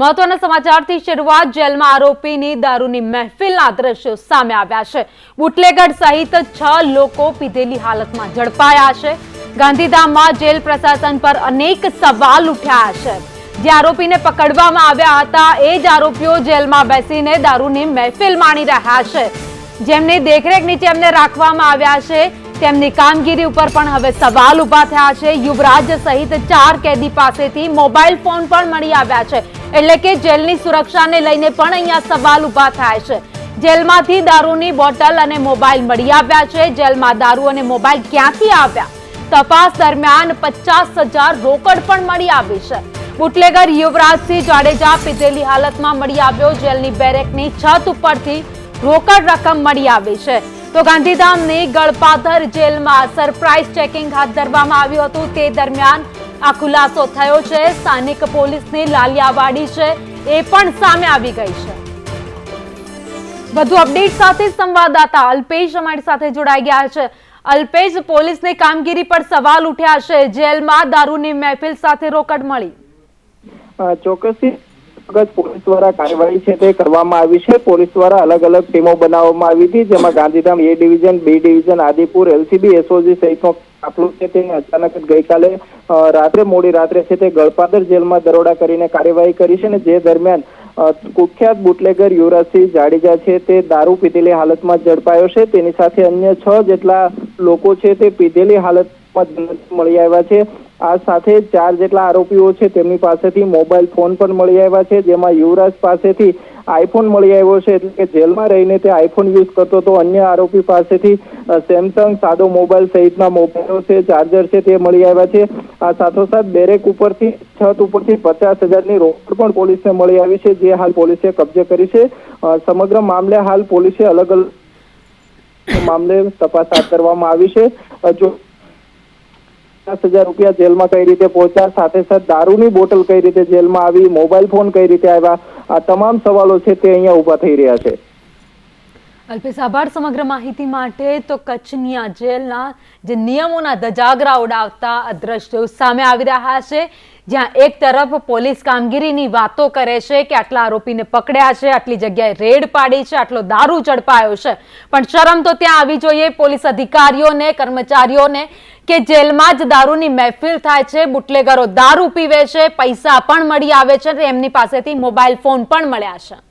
મહત્વના સમાચારથી શરૂઆત જેલમાં આરોપીની દારૂની મહેફિલના દ્રશ્યો સામે આવ્યા છે. બુટલેગઢ સહિત છ લોકો પીધેલી હાલતમાં ઝડપાયા છે. ગાંધીધામમાં જેલ પ્રશાસન પર અનેક સવાલ ઉઠ્યા છે. જે આરોપીને પકડવામાં આવ્યા હતા, એ જ આરોપીઓ જેલમાં બેસીને દારૂની મહેફિલ માણી રહ્યા છે. જેમની દેખરેખ નીચે એમને રાખવામાં આવ્યા છે. તેમની કામગીરી ઉપર પણ હવે સવાલ ઊભા થયા છે. યુવરાજ સહિત ચાર કેદી પાસેથી મોબાઈલ ફોન પણ મળી આવ્યા છે. એટલે કે જેલની સુરક્ષાને લઈને પણ અહીંયા સવાલ ઊભા થાય છે. જેલમાંથી દારૂની બોટલ અને મોબાઈલ મળી આવ્યા છે. જેલમાં દારૂ અને મોબાઈલ ક્યાંથી આવ્યા? તપાસ દરમિયાન પચાસ હજાર રોકડ પણ મળી આવી છે. બુટલેગર યુવરાજસિંહ જાડેજા પીધેલી હાલતમાં મળી આવ્યો. જેલની બેરેકની છત ઉપરથી રોકડ રકમ મળી આવી છે. તો ગાંધીધામની ગળપાધર જેલમાં સરપ્રાઇઝ ચેકિંગ હાથ ધરવામાં આવ્યું હતું. તે દરમિયાન આ ખુલાસો થયો છે. સ્થાનિક પોલીસની લાલિયાવાડી છે. એ પણ સામે આવી ગઈ છે. વધુ અપડેટ સાથે સંવાદદાતા અલ્પેશ અમારી સાથે જોડાઈ ગયા છે. અલ્પેશ, પોલીસની કામગીરી પર સવાલ ઉઠ્યા છે. જેલમાં દારૂની મહેફિલ સાથે રોકડ મળી. ચોક્કસથી વખત પોલીસ દ્વારા કાર્યવાહી છે તે કરવામાં આવી છે. પોલીસ દ્વારા અલગ અલગ ટીમો બનાવવામાં આવી હતી, જેમાં Gandhidham A division, B division, Adipur, LCB, SOG સહિતનો કાફલો છે તે અચાનક ગઈકાલે રાત્રે, મોડી રાત્રે છે તે ગળપાદર જેલમાં દરોડા કરીને કાર્યવાહી કરી છે અને જે દરમિયાન કુખ્યાત બુટલેગર યુવરાજસિંહ જાડેજા છે તે દારૂ પીધેલી હાલતમાં ઝડપાયો છે. તેની સાથે અન્ય છ જેટલા લોકો છે તે પીધેલી હાલતમાં મળી આવ્યા છે. આ સાથે ચાર જેટલા આરોપીઓ છે, તેમની પાસેથી મોબાઈલ ફોન પણ મળી આવ્યા છે, જેમાં યુવરાજ પાસેથી આઈફોન મળી આવ્યો છે, એટલે કે જેલમાં રહીને તે આઈફોન યુઝ કરતો તો અન્ય આરોપી પાસેથી સેમસંગ, સાદો મોબાઈલ સહિતના મોબાઈલો છે, ચાર્જર છે, તે મળી આવ્યા છે. આ સાથોસાથ બેરેક ઉપરથી, છત ઉપરથી પચાસ હજારની રોકડ પણ પોલીસને મળી આવી છે, જે હાલ પોલીસે કબજે કરી છે. સમગ્ર મામલે હાલ પોલીસે અલગ અલગ મામલે તપાસ હાથ ધરવામાં આવી છે. જો પચાસ હજાર રૂપિયા જેલમાં કઈ રીતે પહોંચ્યા? સાથે સાથે દારૂની બોટલ કઈ રીતે જેલમાં આવી? મોબાઈલ ફોન કઈ રીતે આવ્યા? આ તમામ સવાલો છે તે અહીંયા ઊભા થઈ રહ્યા છે. અલ્પેશ, આભાર સમગ્ર માહિતી માટે. તો કચ્છની આ જેલના જે નિયમોના ધજાગરા ઉડાવતા અદ્રશ્યો સામે આવી રહ્યા છે, જ્યાં એક તરફ પોલીસ કામગીરીની વાતો કરે છે કે આટલા આરોપીને પકડ્યા છે, આટલી જગ્યાએ રેડ પાડી છે, આટલો દારૂ ઝડપાયો છે. પણ શરમ તો ત્યાં આવી જોઈએ, પોલીસ અધિકારીઓને, કર્મચારીઓને, કે જેલમાં જ દારૂની મહેફિલ થાય છે, બુટલેગરો દારૂ પીવે છે, પૈસા પણ મળી આવે છે એમની પાસેથી મોબાઈલ ફોન પણ મળ્યા છે.